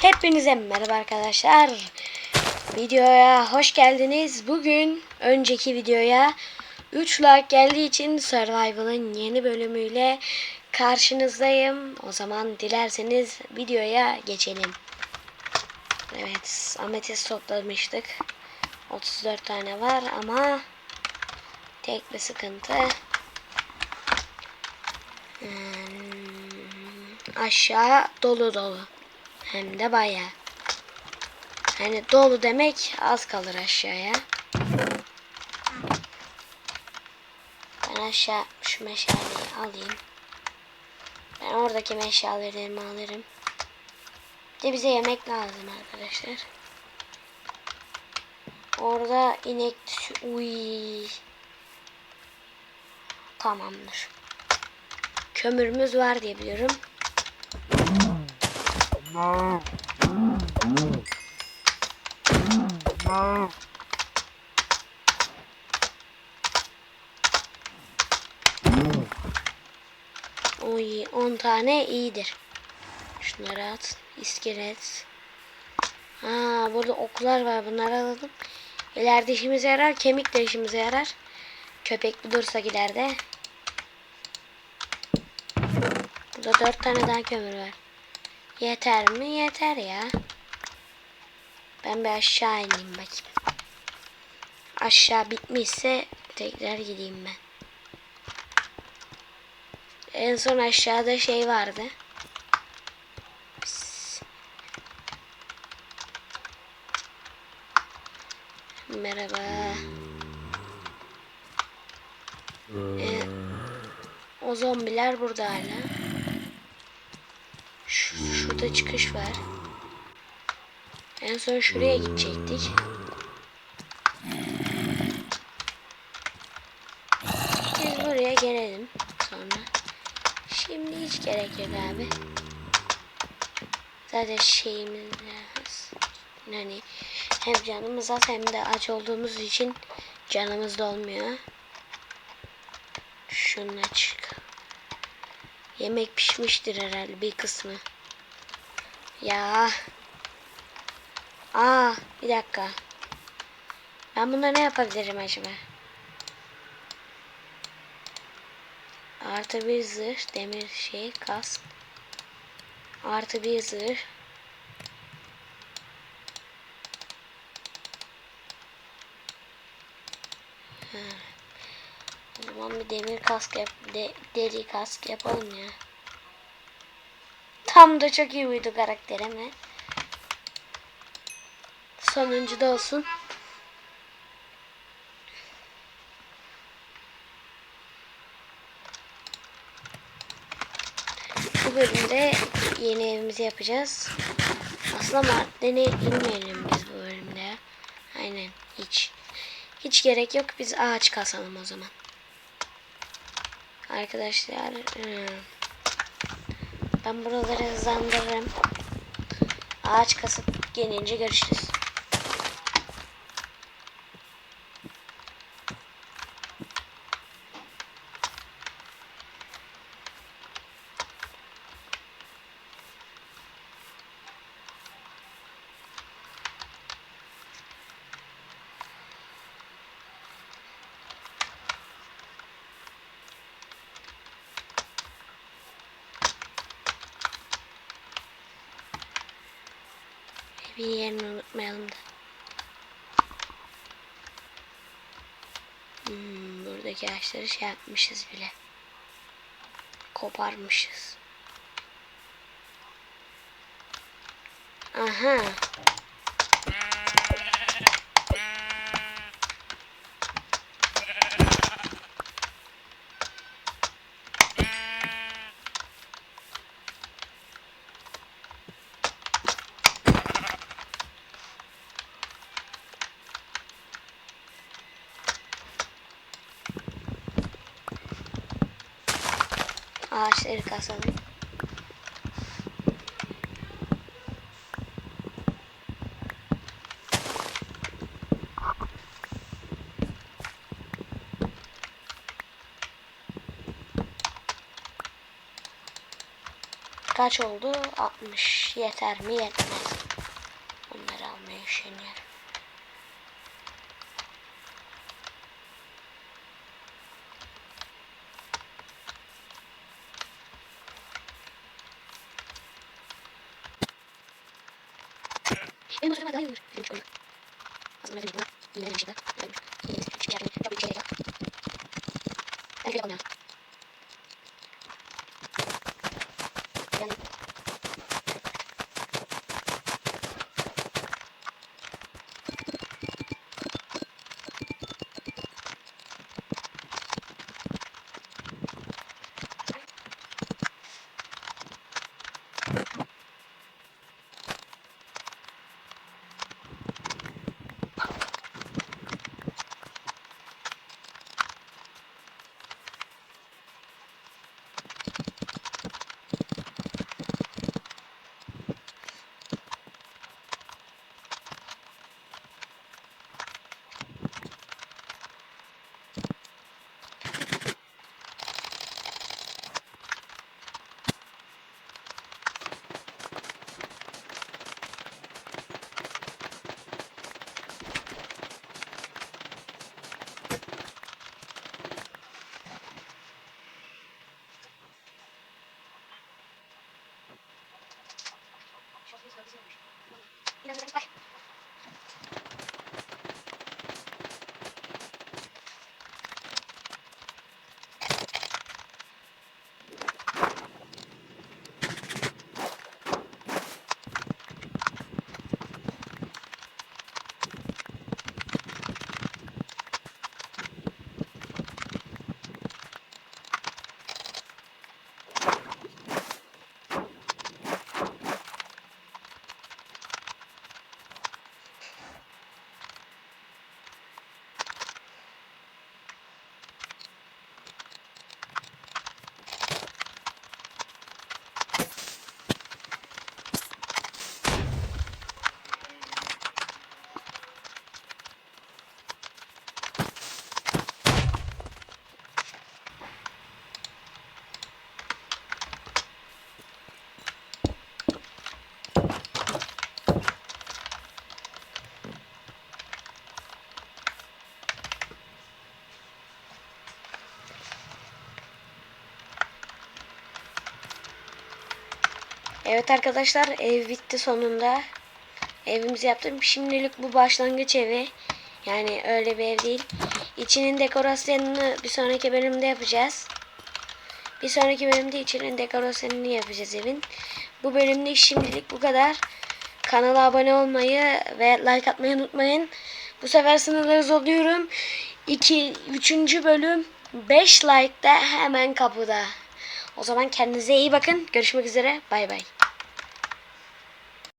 Hepinize merhaba arkadaşlar. Videoya hoş geldiniz. Bugün önceki videoya 3 like geldiği için Survival'ın yeni bölümüyle karşınızdayım. O zaman dilerseniz videoya geçelim. Evet, ametist toplamıştık. 34 tane var ama tek bir sıkıntı. Hmm, aşağı dolu dolu. Hem de bayağı. Hani dolu demek az kalır aşağıya. Ben aşağı şu meşaleyi alayım. Ben oradaki meşalelerimi alırım. Bir de bize yemek lazım arkadaşlar. Orada inek Uy. Tamamdır. Kömürümüz var diye biliyorum. Oy 10 tane iyidir. Şunları at. İskelet. Ha burada oklar var. Bunları alalım. İleride işimize yarar. Kemik de işimize yarar. Köpek bulursak ileride. Burada 4 tane daha kömür var. Yeter mi? Yeter ya. Ben bir aşağı ineyim bakayım. Aşağı bitmişse tekrar gideyim ben. En son aşağıda şey vardı. Pis. Merhaba. Ee, o zombiler burada hala. Şu, şurada çıkış var. En son şuraya gidecektik. Biz buraya gelelim sonra. Şimdi hiç gerek yok abi. Zaten şeyimiz. Yani hem canımız az hem de aç olduğumuz için canımız dolmuyor. Şununla çık. Yemek pişmiştir herhalde bir kısmı. Ya. Aa bir dakika. Ben bunda ne yapabilirim acaba? Artı bir zırh, demir şey, kask. Artı bir zırh. Ha. O zaman bir demir kask yap, de, deri kask yapalım ya. Tam da çok iyi uydu karakterime. Sonuncu da olsun. Bu bölümde yeni evimizi yapacağız. Aslında madene inmeyelim biz bu bölümde. Aynen hiç. Hiç gerek yok. Biz ağaç kasalım o zaman. Arkadaşlar hmm, ben buraları hızlandırırım. Ağaç kasıp gelince görüşürüz. Bir yerini unutmayalım da. Hmm, buradaki ağaçları şey yapmışız bile. Koparmışız. Aha. Ağaçları kasalım. kaç oldu? 60. Yeter mi? Yetmez. Onları almaya üşeniyorum. Benim hoşuma daha iyi olur. Çok iyi. Aslında benim buna yine de yaşında. Hiçbir Y nosotros Evet arkadaşlar ev bitti sonunda. Evimizi yaptım. Şimdilik bu başlangıç evi. Yani öyle bir ev değil. İçinin dekorasyonunu bir sonraki bölümde yapacağız. Bir sonraki bölümde içinin dekorasyonunu yapacağız evin. Bu bölümde şimdilik bu kadar. Kanala abone olmayı ve like atmayı unutmayın. Bu sefer sınırları zorluyorum. 2 3. bölüm 5 like da hemen kapıda. O zaman kendinize iyi bakın. Görüşmek üzere. Bay bay.